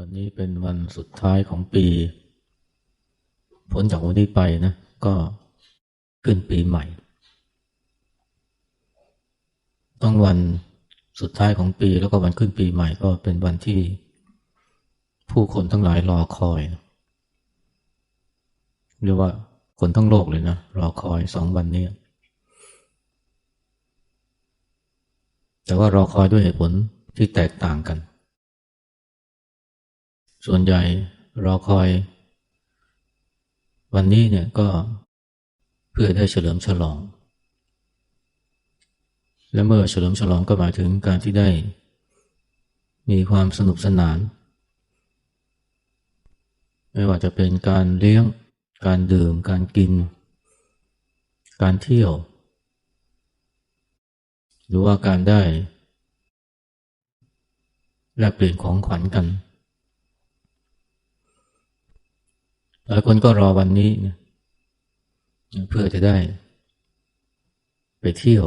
วันนี้เป็นวันสุดท้ายของปีพ้นจากวันนี้ไปนะ ก็ขึ้นปีใหม่ ต้องวันสุดท้ายของปีแล้วก็วันขึ้นปีใหม่ก็เป็นวันที่ผู้คนทั้งหลายรอคอยเรียกว่าคนทั้งโลกเลยนะรอคอยสองวันนี้ แต่ว่ารอคอยด้วยเหตุผลที่แตกต่างกัน ส่วนใหญ่รอคอย วันนี้เนี่ยก็เพื่อได้เฉลิมฉลอง และเมื่อเฉลิมฉลองก็หมายถึงการที่ได้ มีความสนุกสนาน ไม่ว่าจะเป็นการเลี้ยง การดื่ม การกิน การเที่ยว หรือว่าการได้แลกเปลี่ยนของขวัญกัน หลายคนก็รอวันนี้นะเพื่อจะได้ ไปเที่ยว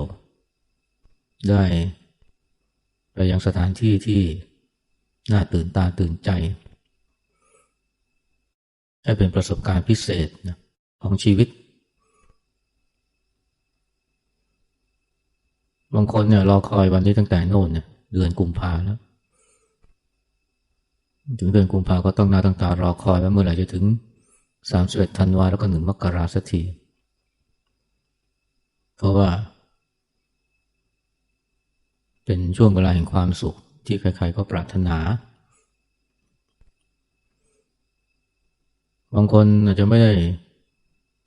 ได้ไปยังสถานที่ที่น่าตื่นตาตื่นใจ ให้เป็นประสบการณ์พิเศษนะของชีวิต บางคนเนี่ยรอคอยวันนี้ตั้งแต่โน่นเนี่ยเดือนกุมภาแล้ว ถึงเดือนกุมภาก็ต้องนาตั้งตารอคอยว่าเมื่อไหร่จะถึง สามสิบเอ็ดธันวาแล้วก็หนึ่งมกราสักที เพราะว่า เป็นช่วงเวลาแห่งความสุขที่ใครๆก็ปรารถนา บางคนอาจจะไม่ได้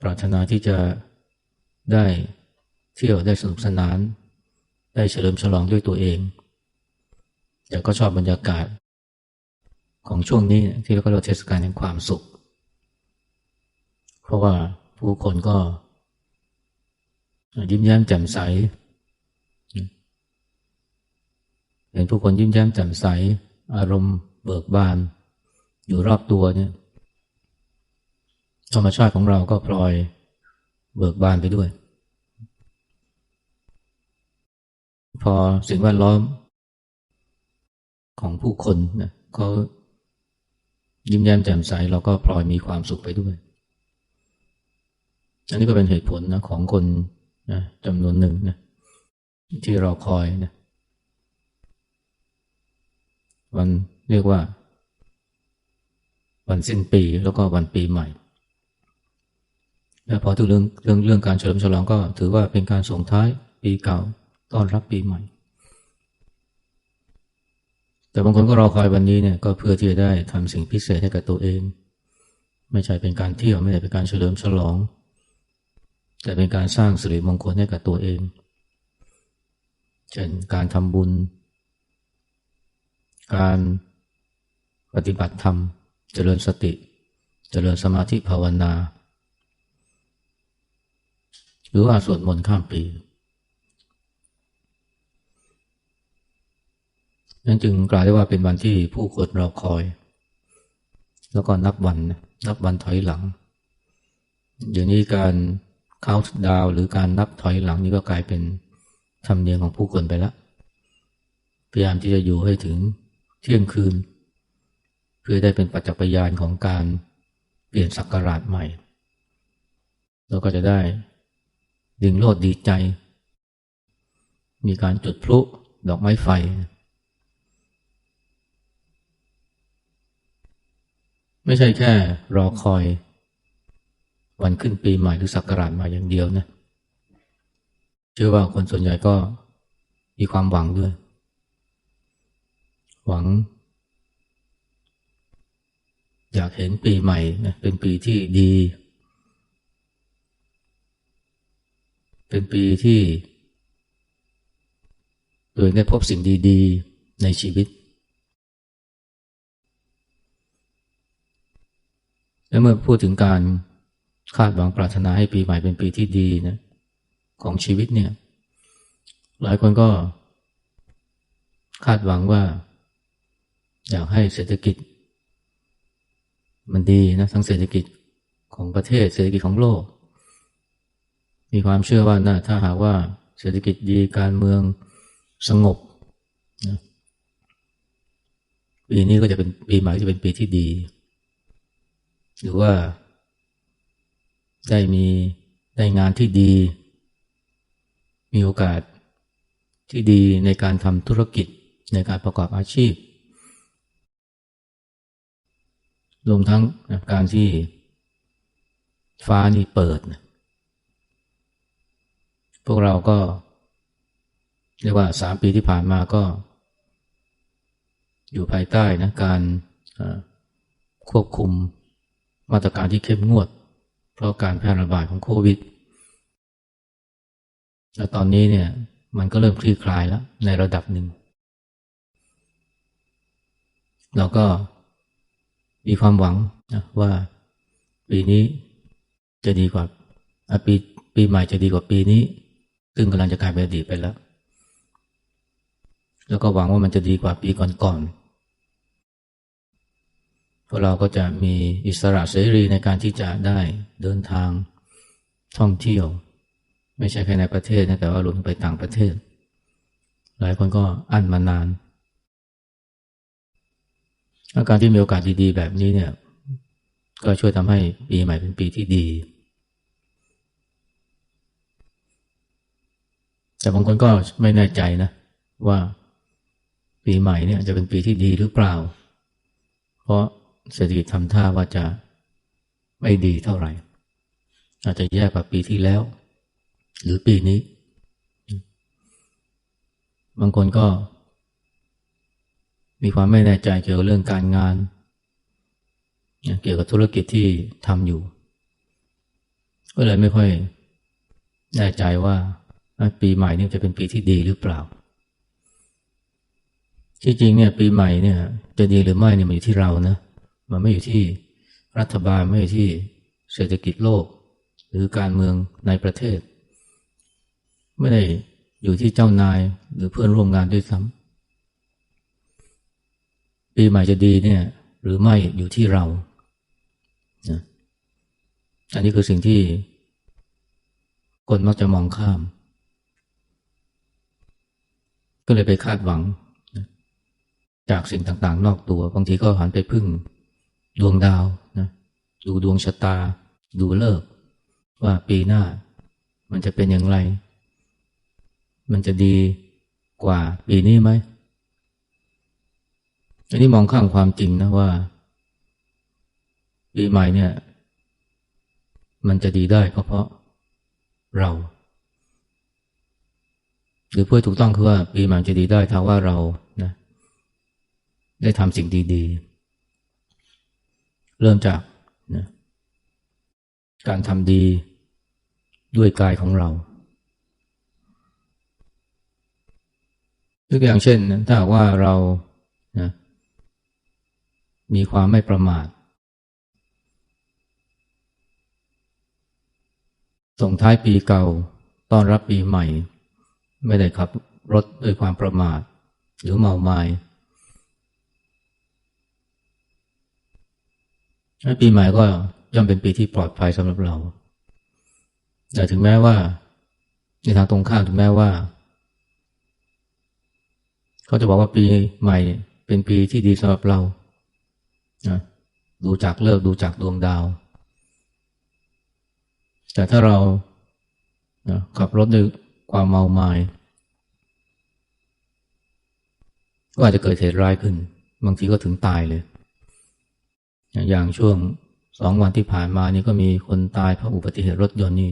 ปรารถนาที่จะได้เที่ยวได้สนุกสนาน ได้เฉลิมฉลองด้วยตัวเอง แต่ก็ชอบบรรยากาศ ของช่วงนี้ที่เราก็เรียกเทศกาลแห่งความสุข ราะว่าผู้คนก็ ยิ้มแย้มแจ่มใส เห็นผู้คนยิ้มแย้มแจ่มใส อารมณ์เบิกบาน อยู่รอบตัวเนี่ยธรรมชาติของเราก็พลอยเบิกบานไปด้วย พอสิ่งแวดล้อม ของผู้คนนะเขายิ้มแย้มแจ่มใสเราก็พลอยมีความสุขไปด้วย อันนี้ก็เป็นเหตุผลนะของคนนะจำนวนหนึ่งนะที่รอคอยนะวันเรียกว่า วันสิ้นปีแล้วก็วันปีใหม่ แล้วพอถึงเรื่องเรื่องเรื่องการเฉลิมฉลองก็ถือว่าเป็นการส่งท้ายปีเก่าต้อนรับปีใหม่ แต่บางคนก็รอคอยวันนี้เนี่ยก็เพื่อที่จะได้ทำสิ่งพิเศษให้กับตัวเอง ไม่ใช่เป็นการเที่ยวไม่ใช่เป็นการเฉลิมฉลอง แต่เป็นการสร้างสิริมงคลให้กับตัวเอง เช่นการทำบุญ การปฏิบัติธรรม เจริญสติ เจริญสมาธิภาวนา หรือว่าสวดมนต์ข้ามปีนั่นจึงกล่าวได้ว่าเป็นวันที่ผู้คนรอคอย แล้วก็นับวัน นับวันถอยหลัง เดี๋ยวนี้การ เข้าดาวหรือการนับถอยหลังนี่ก็กลายเป็นธรรมเนียมของผู้คนไปแล้วพยายามที่จะอยู่ให้ถึงเที่ยงคืน เพื่อได้เป็นปัจจักรยานของการเปลี่ยนศักราชใหม่แล้วก็จะได้ดึงโลดดีใจ มีการจุดพลุดอกไม้ไฟ ไม่ใช่แค่รอคอย วันขึ้นปีใหม่หรือศักราชใหม่อย่างเดียวนะเชื่อว่าคนส่วนใหญ่ก็มีความหวังด้วย หวัง อยากเห็นปีใหม่นะเป็นปีที่ดี เป็นปีที่ตัวเองได้พบสิ่งดีๆในชีวิต และเมื่อพูดถึงการ คาดหวังปรารถนาให้ปีใหม่เป็นปีที่ดีนะของชีวิตเนี่ย หลายคนก็ คาดหวังว่า อยากให้เศรษฐกิจ มันดีนะทั้งเศรษฐกิจของประเทศเศรษฐกิจของโลก มีความเชื่อว่านะถ้าหากว่าเศรษฐกิจดีการเมืองสงบนะปีนี้ก็จะเป็นปีใหม่จะเป็นปีที่ดี หรือว่า ได้มีได้งานที่ดี มีโอกาสที่ดีในการทำธุรกิจในการประกอบอาชีพรวมทั้งการที่ฟ้านี่เปิด พวกเราก็เรียกว่าสามปีที่ผ่านมาก็ อยู่ภายใต้นะการควบคุมมาตรการที่เข้มงวด เพราะการแพร่ระบาดของโควิด และตอนนี้เนี่ยมันก็เริ่มคลี่คลายแล้วในระดับหนึ่ง เราก็มีความหวังนะว่าปีนี้จะดีกว่าปีปีใหม่จะดีกว่าปีนี้ ซึ่งกำลังจะกลายเป็นอดีตไปแล้ว แล้วก็หวังว่ามันจะดีกว่าปีก่อนๆ วกเราก็จะมีอิสระเสรีในการที่จะได้เดินทางท่องเที่ยว ไม่ใช่แค่ในประเทศนะแต่ว่ารวมไปต่างประเทศ หลายคนก็อั้นมานานอาการที่มีโอกาสดีๆ แบบนี้เนี่ย ก็ช่วยทำให้ปีใหม่เป็นปีที่ดี แต่บางคนก็ไม่แน่ใจนะ ว่าปีใหม่เนี่ยจะเป็นปีที่ดีหรือเปล่า เพราะ เศรษฐกิจทำท่าว่าจะไม่ดีเท่าไหร่ อาจจะแย่กว่าปีที่แล้ว หรือปีนี้ บางคนก็ มีความไม่แน่ใจเกี่ยวกับเรื่องการงาน เกี่ยวกับธุรกิจที่ทำอยู่ ก็เลยไม่ค่อยแน่ใจว่าปีใหม่นี่จะเป็นปีที่ดีหรือเปล่าที่จริงเนี่ยปีใหม่เนี่ยจะดีหรือไม่เนี่ยมันอยู่ที่เรานะ มันไม่อยู่ที่รัฐบาลไม่อยู่ที่เศรษฐกิจโลก หรือการเมืองในประเทศ ไม่ได้อยู่ที่เจ้านายหรือเพื่อนร่วมงานด้วยซ้ำปีใหม่จะดีเนี่ยหรือไม่อยู่ที่เรานะอันนี้คือสิ่งที่คนมักจะมองข้าม ก็เลยไปคาดหวัง จากสิ่งต่างๆ นอกตัว บางทีก็หันไปพึ่ง ดวงดาวนะดูดวงชะตา ดูเลิก ว่าปีหน้า มันจะเป็นอย่างไร มันจะดีกว่าปีนี้ไหมอันนี้มองข้ามความจริงนะว่า ปีใหม่เนี่ย มันจะดีได้ก็เพราะเรา หรือพูดถูกต้องคือว่า ปีใหม่จะดีได้ถ้าว่าเรานะได้ทำสิ่งดี ๆ เริ่มจากนะการทำดีด้วยกายของเรายกอย่างเช่นถ้าว่าเรานะมีความไม่ประมาท ส่งท้ายปีเก่าต้อนรับปีใหม่ ไม่ได้ขับรถด้วยความประมาท หรือเมาไมา้ ปีใหม่ก็ย่อมเป็นปีที่ปลอดภัยสำหรับเรา แต่ถึงแม้ว่า ในทางตรงข้ามถึงแม้ว่า เขาจะบอกว่าปีใหม่ เป็นปีที่ดีสำหรับเราดูจากเลิกดูจากดวงดาว แต่ถ้าเราขับรถด้วยความเมาไมา้ก็อาจจะเกิดเหตุร้ายขึ้น บางทีก็ถึงตายเลย อย่างช่วงสองวันที่ผ่านมานี่ก็มีคนตายเพราะอุบัติเหตุรถยนต์นี่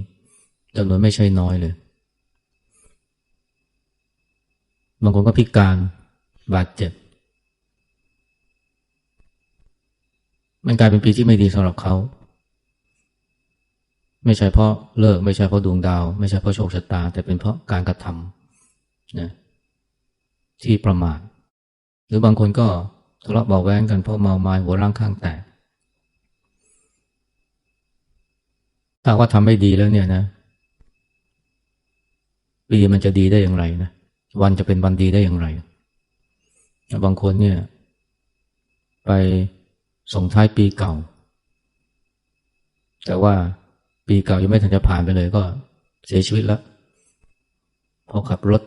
จำนวนไม่ใช่น้อยเลย บางคนก็พิการบาดเจ็บ มันกลายเป็นปีที่ไม่ดีสำหรับเขา ไม่ใช่เพราะเลิก ไม่ใช่เพราะดวงดาว ไม่ใช่เพราะโชคชะตา แต่เป็นเพราะการกระทำนะที่ประมาทหรือบางคนก็ทะเลาะเบาแว้งกันเพราะเมาไม้หัวร่างข้างแตก ถ้าว่าทำไม่ดีแล้วเนี่ยนะ ปีมันจะดีได้อย่างไรนะวันจะเป็นวันดีได้อย่างไร บางคนเนี่ย ไปส่งท้ายปีเก่า แต่ว่าปีเก่ายังไม่ทันจะผ่านไปเลยก็เสียชีวิตแล้วพอขับรถ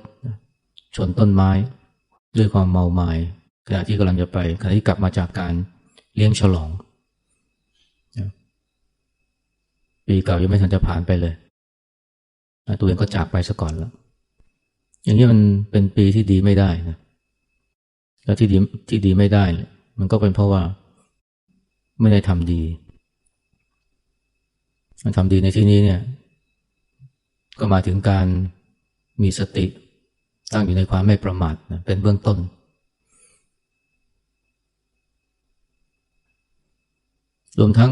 ชนต้นไม้ ด้วยความเมาไมา้ขณะที่กำลังจะไปขณะที่กลับมาจากการเลี้ยงฉลอง ปีเก่ายังไม่ทันจะผ่านไปเลยตัวเองก็จากไปซะก่อนแล้ว อย่างนี้มันเป็นปีที่ดีไม่ได้นะแล้วที่ดีที่ดีไม่ได้มันก็เป็นเพราะว่า ไม่ได้ทำดีทำดีในที่นี้เนี่ย ก็มาถึงการมีสติ ตั้งอยู่ในความไม่ประมาทนะเป็นเบื้องต้น รวมทั้ง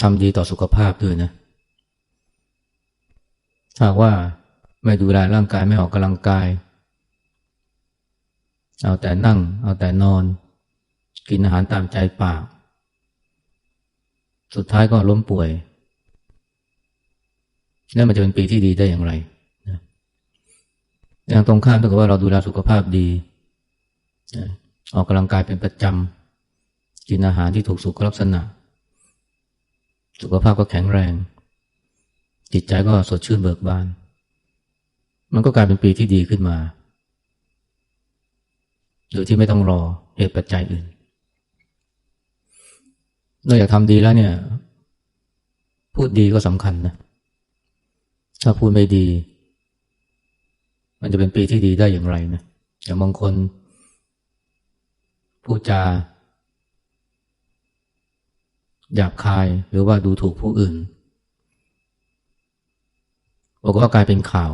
ทำดีต่อสุขภาพด้วยนะถ้าว่าไม่ดูแลร่างกายไม่ออกกำลังกาย เอาแต่นั่ง เอาแต่นอน กินอาหารตามใจปาก สุดท้ายก็ล้มป่วย แล้วมันจะเป็นปีที่ดีได้อย่างไรอย่างตรงข้ามถ้าเกิดว่าเราดูแลสุขภาพดี ออกกำลังกายเป็นประจำกินอาหารที่ถูกสุขลักษณะ สุขภาพก็แข็งแรง จิตใจก็สดชื่นเบิกบาน มันก็กลายเป็นปีที่ดีขึ้นมา โดยที่ไม่ต้องรอเหตุปัจจัยอื่นนอกจากทำดีแล้วเนี่ย พูดดีก็สำคัญนะ ถ้าพูดไม่ดี มันจะเป็นปีที่ดีได้อย่างไรนะอย่างบางคนพูดจา หยาบคายหรือว่าดูถูกผู้อื่นบอกว่ากลายเป็นข่าว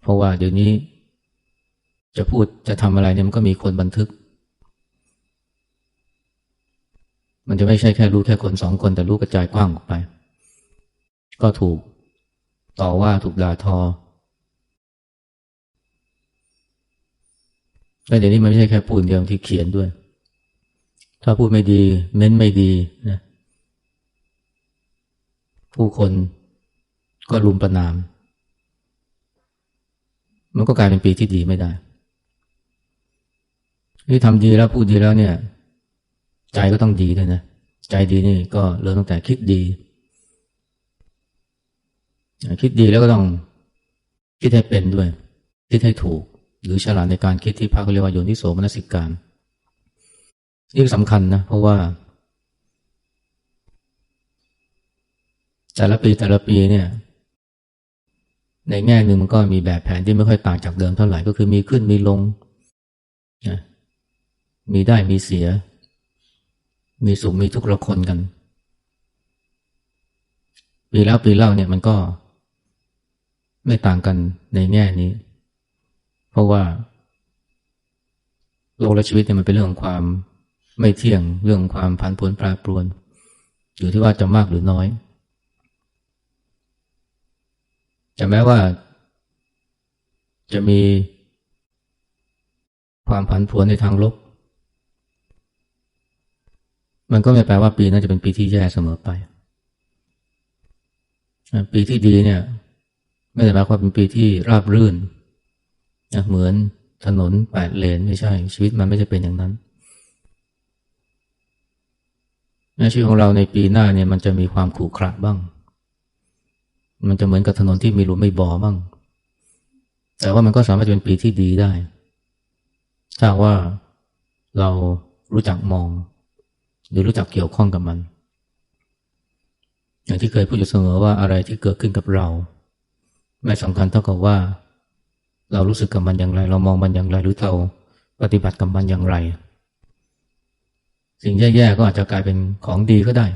เพราะว่าเดี๋ยวนี้ จะพูดจะทำอะไรเนี่ยมันก็มีคนบันทึก มันจะไม่ใช่แค่รู้แค่คนสองคนแต่รู้กระจายกว้างออกไป ก็ถูกต่อว่าถูกด่าทอและเดี๋ยวนี้มันไม่ใช่แค่พูดเดียวที่เขียนด้วย ถ้าพูดไม่ดี เม้นไม่ดีนะผู้คนก็รุมประนาม มันก็กลายเป็นปีที่ดีไม่ได้ที่ทำดีแล้วพูดดีแล้วเนี่ย ใจก็ต้องดีด้วยนะ ใจดีนี่ก็เริ่มตั้งแต่คิดดี คิดดีแล้วก็ต้องคิดให้เป็นด้วย คิดให้ถูก หรือฉลาดในการคิดที่พระเขาเรียกว่าโยนิโสมนสิการ นี่สำคัญนะ เพราะว่า แต่ละปีแต่ละปีเนี่ย ในแง่หนึ่งมันก็มีแบบแผนที่ไม่ค่อยต่างจากเดิมเท่าไหร่ก็คือมีขึ้นมีลงนะมีได้มีเสีย มีสุขมีทุกข์ละคนกัน ปีแล้วปีเล่าเนี่ยมันก็ ไม่ต่างกันในแง่นี้ เพราะว่าโลกและชีวิตเนี่ยมันเป็นเรื่องของความ ไม่เที่ยงเรื่องความผันผวนแปรปรวน อยู่ที่ว่าจะมากหรือน้อยแต่แม้ว่า จะมีความผันผวนในทางลบ มันก็ไม่แปลว่าปีนั้นจะเป็นปีที่แย่เสมอไป ปีที่ดีเนี่ย ไม่ได้หมายความเป็นปีที่ราบรื่นนะเหมือนถนนแปดเลนไม่ใช่ ชีวิตมันไม่ใช่เป็นอย่างนั้นใน ชีวิตของเราในปีหน้าเนี่ยมันจะมีความขรุขระบ้าง มันจะเหมือนกับถนนที่มีหลุมไม่บ่อบ้าง แต่ว่ามันก็สามารถเป็นปีที่ดีได้ ถ้าว่าเรารู้จักมอง หรือรู้จักเกี่ยวข้องกับมัน อย่างที่เคยพูดอยู่เสมอว่าอะไรที่เกิดขึ้นกับเรา ไม่สำคัญเท่ากับว่า เรารู้สึกกับมันอย่างไร เรามองมันอย่างไร หรือเราปฏิบัติกับมันอย่างไร สิ่งแย่ๆก็อาจจะกลายเป็นของดีก็ได้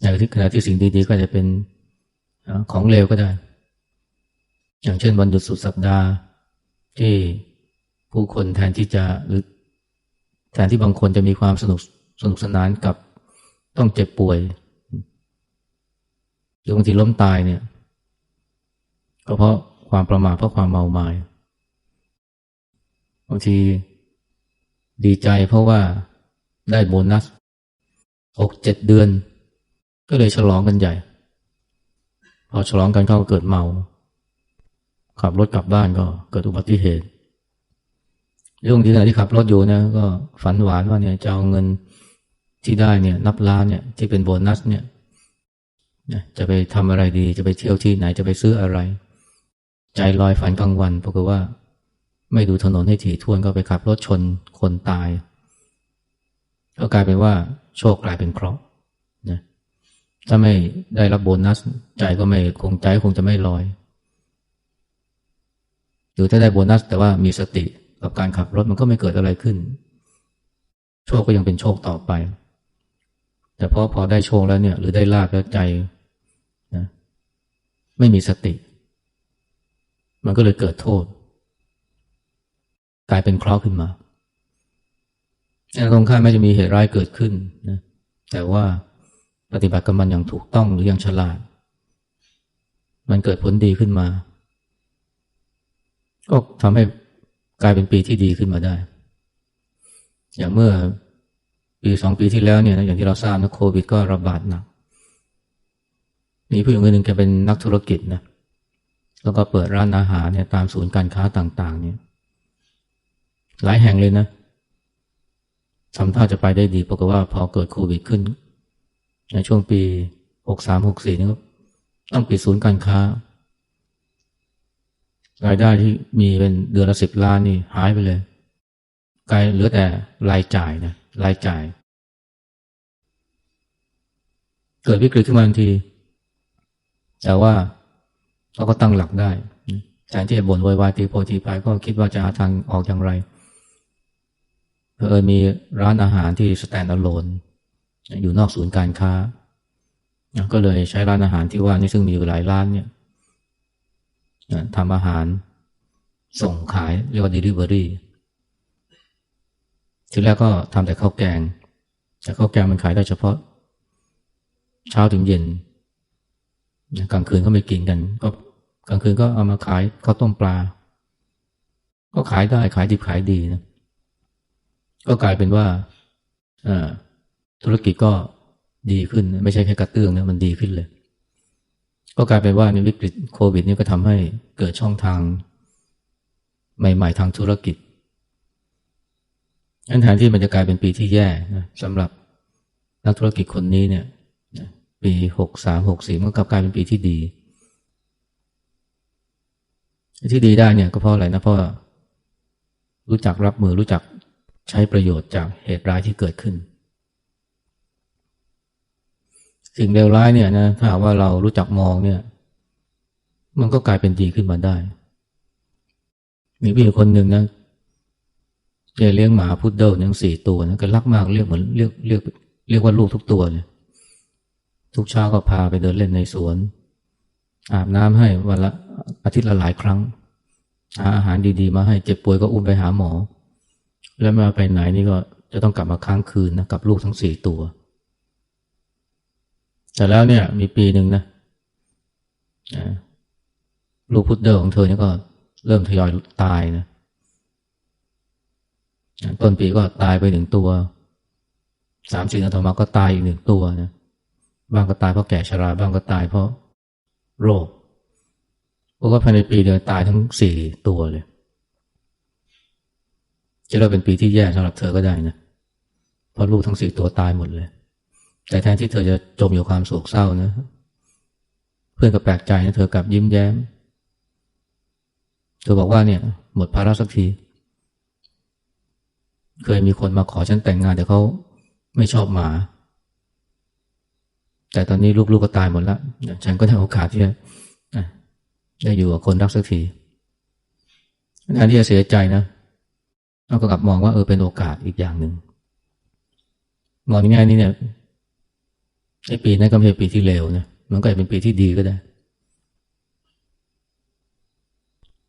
อย่างที่ขณะที่สิ่งดีๆก็จะเป็นของเลวก็ได้ อย่างเช่นวันหยุดสุดสัปดาห์ ที่ผู้คนแทนที่จะหรือแทนที่บางคนจะมีความสนุกสนุกสนานกับต้องเจ็บป่วย หรือบางทีล้มตายเนี่ยก็เพราะความประมาทเพราะความเมาไมา้บางทีดีใจเพราะว่า ได้โบนัสหกเจ็ดเดือน ก็เลยฉลองกันใหญ่ พอฉลองกันเข้าเกิดเมา ขับรถกลับบ้านก็เกิดอุบัติเหตุเรื่องที่ไหนที่ขับรถอยู่นะก็ฝันหวานว่าเนี่ยจะเอาเงินที่ได้เนี่ย นับล้านเนี่ยที่เป็นโบนัสเนี่ยจะไปทำอะไรดี จะไปเที่ยวที่ไหนจะไปซื้ออะไร ใจลอยฝันกลางวันปรากฏว่า ไม่ดูถนนให้ถี่ถ้วนก็ไปขับรถชนคนตาย ก็กลายเป็นว่าโชคกลายเป็นเคราะห์นะถ้าไม่ได้รับโบนัส ใจก็ไม่คงใจคงจะไม่ลอย หรือถ้าได้โบนัส แต่ว่ามีสติกับการขับรถมันก็ไม่เกิดอะไรขึ้น โชคก็ยังเป็นโชคต่อไป แต่พอพอได้โชคแล้วเนี่ย หรือได้ลาบแล้วใจนะไม่มีสติ มันก็เลยเกิดโทษ กลายเป็นเคราะห์ขึ้นมา ตรงข้ามไม่จะมีเหตุร้ายเกิดขึ้นนะแต่ว่าปฏิบัติกับมันอย่างถูกต้องหรืออย่างฉลาด มันเกิดผลดีขึ้นมา ก็ทำให้กลายเป็นปีที่ดีขึ้นมาได้ อย่างเมื่อปีสองปีที่แล้วเนี่ยนะอย่างที่เราทราบนะโควิดก็ระบาดหนัก มีผู้หญิงคนหนึ่งแกเป็นนักธุรกิจนะแล้วก็เปิดร้านอาหารเนี่ยตามศูนย์การค้าต่าง ๆ เนี่ย หลายแห่งเลยนะ ทำท่าจะไปได้ดีปรากฏว่าพอเกิดโควิดขึ้น ในช่วงปีหกสามหกสี่นี่ก็ต้องปิดศูนย์การค้ารายได้ที่มีเป็นเดือนละสิบล้านนี่หายไปเลยกลายเหลือแต่รายจ่ายนะรายจ่าย เกิดวิกฤตขึ้นมาทันที แต่ว่าเราก็ตั้งหลักได้แทนที่จะบ่นวยวายตีโพตีไปก็คิดว่าจะหาทางออกอย่างไร เพอมีร้านอาหารที่สแตนด์อะโลนอยู่นอกศูนย์การค้า ก็เลยใช้ร้านอาหารที่ว่านี่ซึ่งมีอยู่หลายร้านเนี่ยทำอาหารส่งขายเรียกว่า delivery ทีแรกก็ทำแต่ข้าวแกง แต่ข้าวแกงมันขายได้เฉพาะ เช้าถึงเย็น กลางคืนก็ไม่กินกัน ก็กลางคืนก็เอามาขายข้าวต้มปลา ก็ขายได้ขายดีขายดีนะ ก็กลายเป็นว่าธุรกิจก็ดีขึ้น ไม่ใช่แค่กระเตื้องนะมันดีขึ้นเลย ก็กลายเป็นว่าในวิกฤตโควิดนี้ก็ทำให้เกิดช่องทาง ใหม่ ๆ ทางธุรกิจอันแทนที่มันจะกลายเป็นปีที่แย่นะสำหรับนักธุรกิจคนนี้เนี่ยปีหกสามหกสี่มันกลับกลายเป็นปีที่ดี ที่ดีได้เนี่ยก็เพราะอะไรนะเพราะรู้จักรับมือรู้จัก ใช้ประโยชน์จากเหตุร้ายที่เกิดขึ้น สิ่งเลวร้ายเนี่ยนะถ้าหากว่าเรารู้จักมองเนี่ย มันก็กลายเป็นดีขึ้นมาได้ มีพี่คนหนึ่งนะแกเลี้ยงหมาพุดเดิลนึ่งสี่ตัวนะก็รักมากเรียกเหมือนเรียกเรียกเรียกว่าลูกทุกตัวเลยทุกเช้าก็พาไปเดินเล่นในสวน อาบน้ำให้วันละอาทิตย์ละหลายครั้ง หาอาหารดีๆ มาให้เจ็บป่วยก็อุ้มไปหาหมอ แล้วมาไปไหนนี่ก็จะต้องกลับมาค้างคืนนะกับลูกทั้งสี่ตัว แต่แล้วเนี่ยมีปีหนึ่งนะลูกพุดเดิลของเธอเนี่ยก็เริ่มทยอยตายนะต้นปีก็ตายไปหนึ่งตัวสามสี่นต่อมาก็ตายอีกหนึ่งตัวนะบ้างก็ตายเพราะแก่ชราบ้างก็ตายเพราะโรคพวกก็ภายในปีเดียวตายทั้งสี่ตัวเลย จะเรียกเป็นปีที่แย่สำหรับเธอก็ได้นะเพราะลูกทั้งสี่ตัวตายหมดเลย แต่แทนที่เธอจะจมอยู่ความโศกเศร้านะ เพื่อนก็แปลกใจนะเธอกลับยิ้มแย้ม เธอบอกว่าเนี่ย หมดภาระสักที เคยมีคนมาขอฉันแต่งงานแต่เขาไม่ชอบหมา แต่ตอนนี้ลูกๆกก็ตายหมดแล้ว ฉันก็ได้โอกาสที่จะได้อยู่กับคนรักสักทีแทนที่จะเสียใจนะ เราก็กลับมองว่าเออเป็นโอกาสอีกอย่างหนึ่งมองในแง่นี้เนี่ยไอ้ปีนั้นก็ไม่ใช่ปีที่เลวนะมันก็อาจเป็นปีที่ดีก็ได้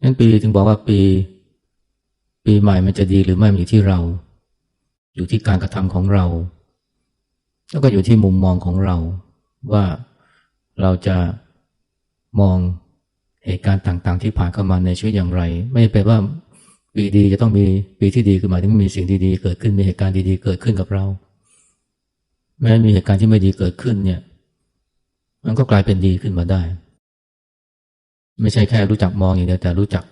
นั้นปีถึงบอกว่าปี ปีใหม่มันจะดีหรือไม่มันอยู่ที่เรา อยู่ที่การกระทำของเรา แล้วก็อยู่ที่มุมมองของเรา ว่าเราจะมองเหตุการณ์ต่าง ๆ ที่ผ่านเข้ามาในชีวิตอย่างไร ไม่เป็นว่า ปีดีจะต้องมีปีที่ดีคือหมายถึงมีสิ่งดีๆ เกิดขึ้นมีเหตุการณ์ดีๆ เกิดขึ้นกับเรา แม้มีเหตุการณ์ที่ไม่ดีเกิดขึ้นเนี่ย มันก็กลายเป็นดีขึ้นมาได้ ไม่ใช่แค่รู้จักมองอย่างเดียวแต่รู้จัก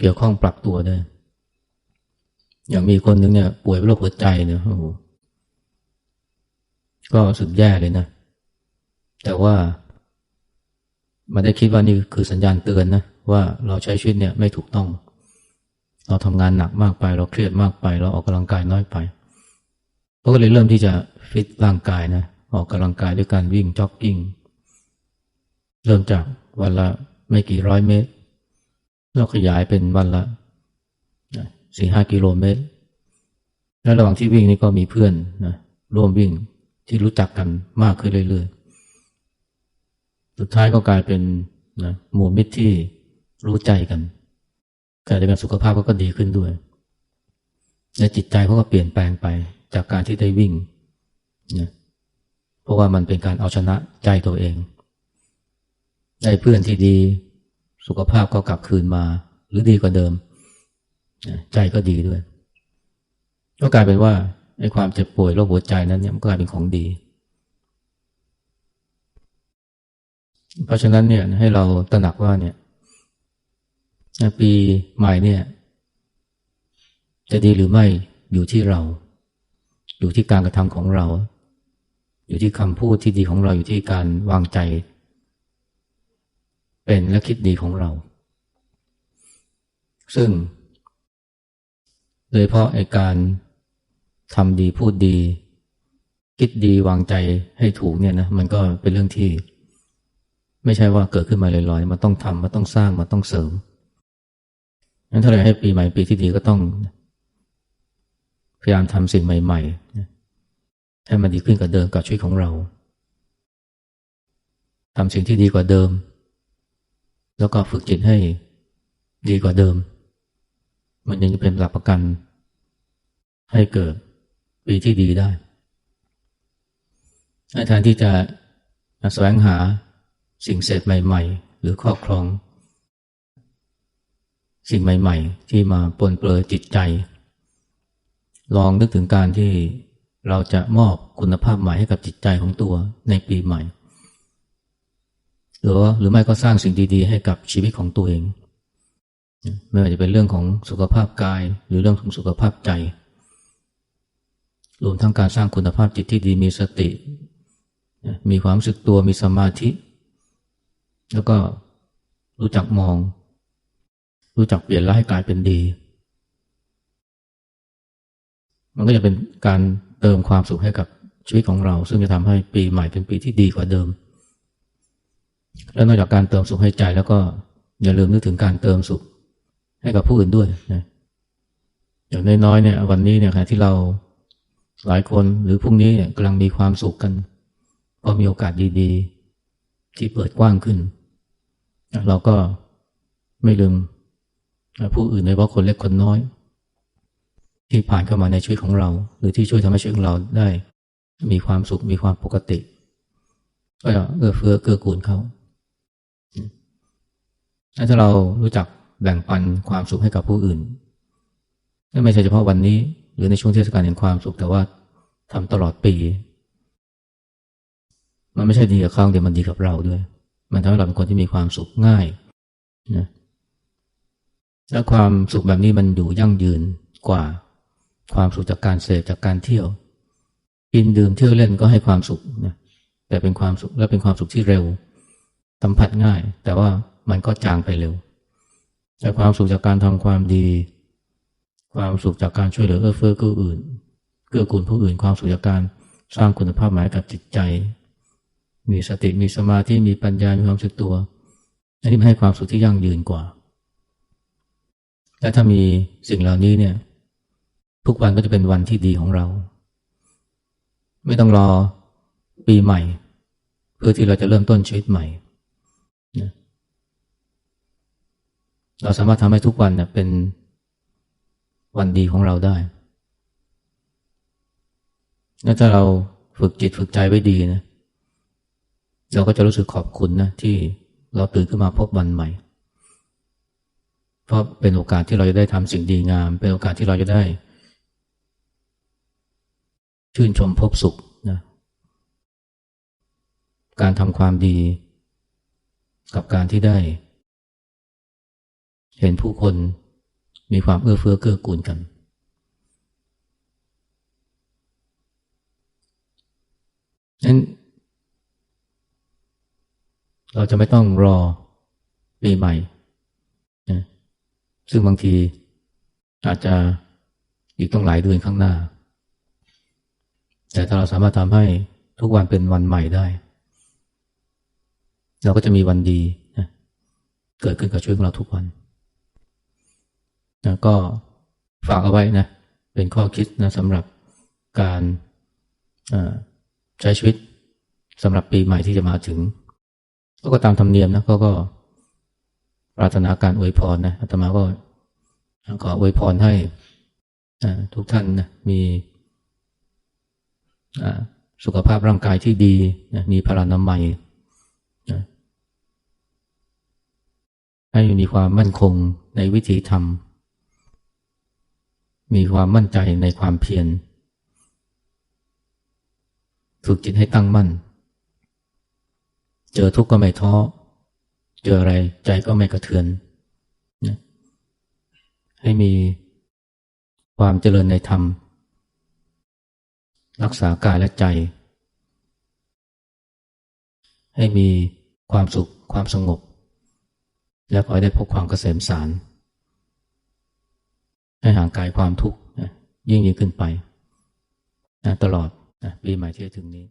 เกี่ยวข้องปรับตัวได้อย่างมีคนหนึ่งเนี่ย ป่วยเป็นโรคหัวใจเนี่ยโอ้โหก็สุดแย่เลยนะ แต่ว่ามันได้คิดว่านี่คือสัญญาณเตือนนะว่าเราใช้ชีวิตเนี่ยไม่ถูกต้อง เราทำงานหนักมากไป เราเครียดมากไป เราออกกำลังกายน้อยไปเขาก็เลยเริ่มที่จะฟิตร่างกายนะออกกำลังกายด้วยการวิ่งจ็อกกิ้งเริ่มจากวันละไม่กี่ร้อยเมตร แล้วขยายเป็นวันละสี่ห้ากิโลเมตร แล้วระหว่างที่วิ่งนี่ก็มีเพื่อนนะร่วมวิ่งที่รู้จักกันมากขึ้นเรื่อยๆ สุดท้ายก็กลายเป็นนะหมู่มิตรที่รู้ใจกัน การในการสุขภาพก็ดีขึ้นด้วย และจิตใจเขาก็เปลี่ยนแปลงไปจากการที่ได้วิ่งนะเพราะว่ามันเป็นการเอาชนะใจตัวเอง ได้เพื่อนที่ดีสุขภาพก็กลับคืนมา หรือดีกว่าเดิม ใจก็ดีด้วย ก็กลายเป็นว่าไอ้ความเจ็บป่วยโรคหัวใจนั้นเนี่ยมันกลายเป็นของดี เพราะฉะนั้นเนี่ยให้เราตระหนักว่าเนี่ย ปีใหม่เนี่ย จะดีหรือไม่อยู่ที่เรา อยู่ที่การกระทำของเรา อยู่ที่คำพูดที่ดีของเราอยู่ที่การวางใจ เป็นและคิดดีของเรา ซึ่ง โดยเพราะไอการทำดีพูดดี คิดดีวางใจให้ถูกเนี่ยนะมันก็เป็นเรื่องที่ ไม่ใช่ว่าเกิดขึ้นมาลอยๆมันต้องทำมันต้องสร้างมันต้องเสริม งั้นถ้าเราให้ปีใหม่ปีที่ดีก็ต้อง พยายามทำสิ่งใหม่ๆให้มันดีขึ้นกว่าเดิมกับชีวิตของเราทำสิ่งที่ดีกว่าเดิม แล้วก็ฝึกจิตให้ดีกว่าเดิม มันยังจะเป็นหลักประกัน ให้เกิดปีที่ดีได้แทนที่จะแสวงหาสิ่งเสร็จใหม่ ๆ หรือครอบครอง สิ่งใหม่ ๆ ที่มาปนเปื้อจิตใจ ลองนึกถึงการที่เราจะมอบคุณภาพใหม่ให้กับจิตใจของตัวในปีใหม่ หรือหรือไม่ก็สร้างสิ่งดีๆ ให้กับชีวิตของตัวเอง ไม่ว่าจะเป็นเรื่องของสุขภาพกาย หรือเรื่องของสุขภาพใจ รวมทั้งการสร้างคุณภาพจิตที่ดีมีสติ มีความรู้สึกตัวมีสมาธิ แล้วก็รู้จักมอง รู้จักเปลี่ยนร้ายกลายเป็นดี มันก็จะเป็นการเติมความสุขให้กับชีวิตของเรา ซึ่งจะทำให้ปีใหม่เป็นปีที่ดีกว่าเดิม แล้วนอกจากการเติมสุขให้ใจแล้วก็อย่าลืมนึกถึงการเติมสุขให้กับผู้อื่นด้วยนะอย่างน้อยๆเนี่ยวันนี้เนี่ยที่เราหลายคนหรือพรุ่งนี้เนี่ยกำลังมีความสุขกันก็มีโอกาสดีๆ ที่เปิดกว้างขึ้น เราก็ไม่ลืม ผู้อื่นในว่าะคนเล็กคนน้อย ที่ผ่านเข้ามาในชีวิตของเรา หรือที่ช่วยทำให้ชีวิตของเราได้ มีความสุขมีความปกติก็เอื้อเฟื้อเกื้อกูลเขาถ้าเรารู้จักแบ่งปันความสุขให้กับผู้อื่นไม่ใช่เฉพาะวันนี้ หรือในช่วงเทศกาลแห่งความสุขแต่ว่าทำตลอดปี มันไม่ใช่ดีกับเขาเดี๋ยวมันดีกับเราด้วย มันทำให้เราเป็นคนที่มีความสุขง่ายนะ และความสุขแบบนี้มันอยู่ยั่งยืนกว่าความสุขจากการเสพจากการเที่ยว กินดื่มเที่ยวเล่นก็ให้ความสุขนะแต่เป็นความสุขและเป็นความสุขที่เร็ว สัมผัสง่าย แต่ว่ามันก็จางไปเร็ว แต่ความสุขจากการทำความดี ความสุขจากการช่วยเหลือเอื้อเฟื้อเกื้ออื่นเกื้อกูลผู้อื่น ความสุขจากการสร้างคุณภาพหมายกับจิตใจ มีสติมีสมาธิมีปัญญามีความสึกตัวอันนี้มันให้ความสุขที่ยั่งยืนกว่า และถ้ามีสิ่งเหล่านี้เนี่ย ทุกวันก็จะเป็นวันที่ดีของเรา ไม่ต้องรอปีใหม่ เพื่อที่เราจะเริ่มต้นชีวิตใหม่นะเราสามารถทำให้ทุกวันเนี่ยเป็นวันดีของเราได้และถ้าเราฝึกจิตฝึกใจไว้ดีนะ เราก็จะรู้สึกขอบคุณนะที่เราตื่นขึ้นมาพบวันใหม่ เพราะเป็นโอกาสที่เราจะได้ทำสิ่งดีงาม เป็นโอกาสที่เราจะได้ ชื่นชมพบสุขนะการทำความดี กับการที่ได้ เห็นผู้คนมีความเอื้อเฟื้อเกื้อกูลกัน นั้นเราจะไม่ต้องรอปีใหม่ ซึ่งบางทีอาจจะอีกต้องหลายเดือนข้างหน้า แต่ถ้าเราสามารถทำให้ทุกวันเป็นวันใหม่ได้ เราก็จะมีวันดีนะเกิดขึ้นกับชีวิตของเราทุกวันนะก็ฝากเอาไว้นะ เป็นข้อคิดนะสำหรับการใช้ชีวิตสำหรับปีใหม่ที่จะมาถึง ก็ตามธรรมเนียมนะก็ก็ ปรารถนาการอวยพรนะอาตมาก็ขออวยพรให้ทุกท่านนะมีสุขภาพร่างกายที่ดีนะมีพลานามัยนะให้มีความมั่นคงในวิถีธรรม มีความมั่นใจในความเพียรฝึกจิตให้ตั้งมั่น เจอทุกข์ก็ไม่ท้อ เจออะไรใจก็ไม่กระเทือนนะให้มีความเจริญในธรรม รักษากายและใจ ให้มีความสุขความสงบ และขอให้ได้พบความเกษมสาร ให้ห่างกายความทุกข์ยิ่งยิ่งขึ้นไป ตลอดปีใหม่ที่จะถึงนี้